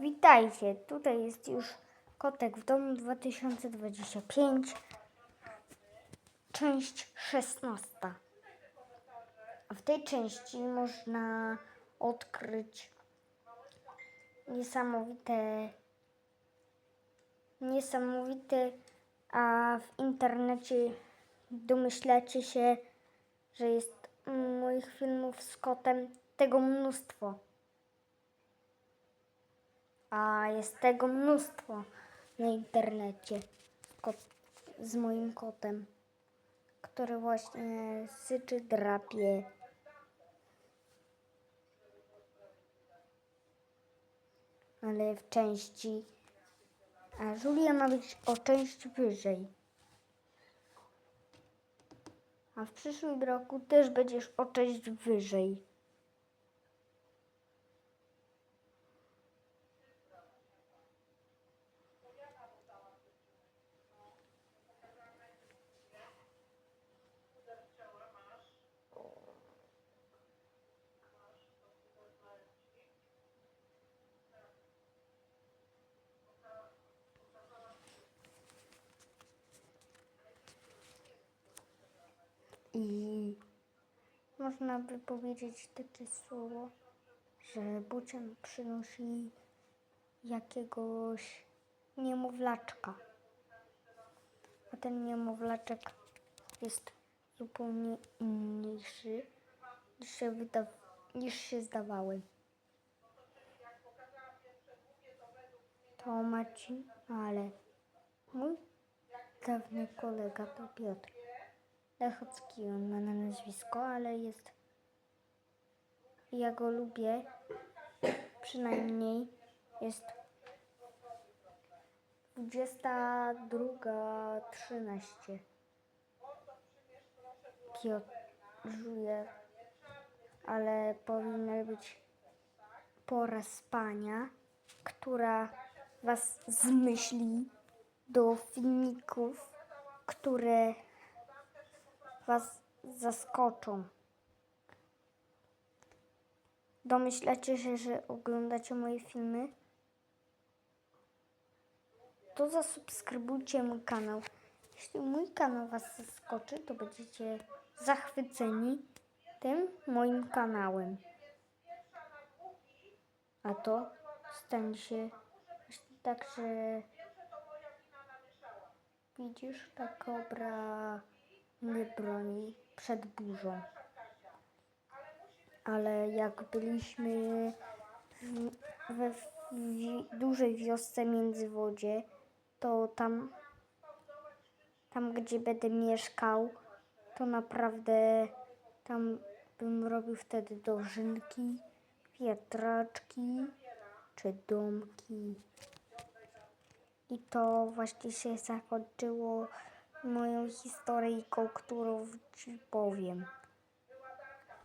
Witajcie, tutaj jest już Kotek w domu 2025, część 16. A w tej części można odkryć niesamowite, niesamowite, a w internecie domyślacie się, że jest moich filmów z kotem tego mnóstwo. A jest tego mnóstwo na internecie kot, z moim kotem, który właśnie syczy, drapie. Ale w części. A Julia ma być o część wyżej. A w przyszłym roku też będziesz o część wyżej. I można by powiedzieć takie słowo, że Bucian przynosi jakiegoś niemowlaczka. A ten niemowlaczek jest zupełnie inniejszy niż się, wyda- niż się zdawałem. To Marcin, ale mój dawny kolega to Piotr. Lechocki on ma na nazwisko, ale jest. Ja go lubię. Przynajmniej jest 22.13. Piotr ale powinna być pora spania, która was zmyśli do filmików, które Was zaskoczą. Domyślacie się, że oglądacie moje filmy? To zasubskrybujcie mój kanał. Jeśli mój kanał Was zaskoczy, to będziecie zachwyceni tym moim kanałem. A to stanie się tak, że widzisz, ta kobra mnie broni przed burzą. Ale jak byliśmy we dużej wiosce Międzywodzie, to tam, tam gdzie będę mieszkał, to naprawdę tam bym robił wtedy dożynki, wiatraczki czy domki. I to właśnie się zakończyło moją historyjką, którą ci powiem.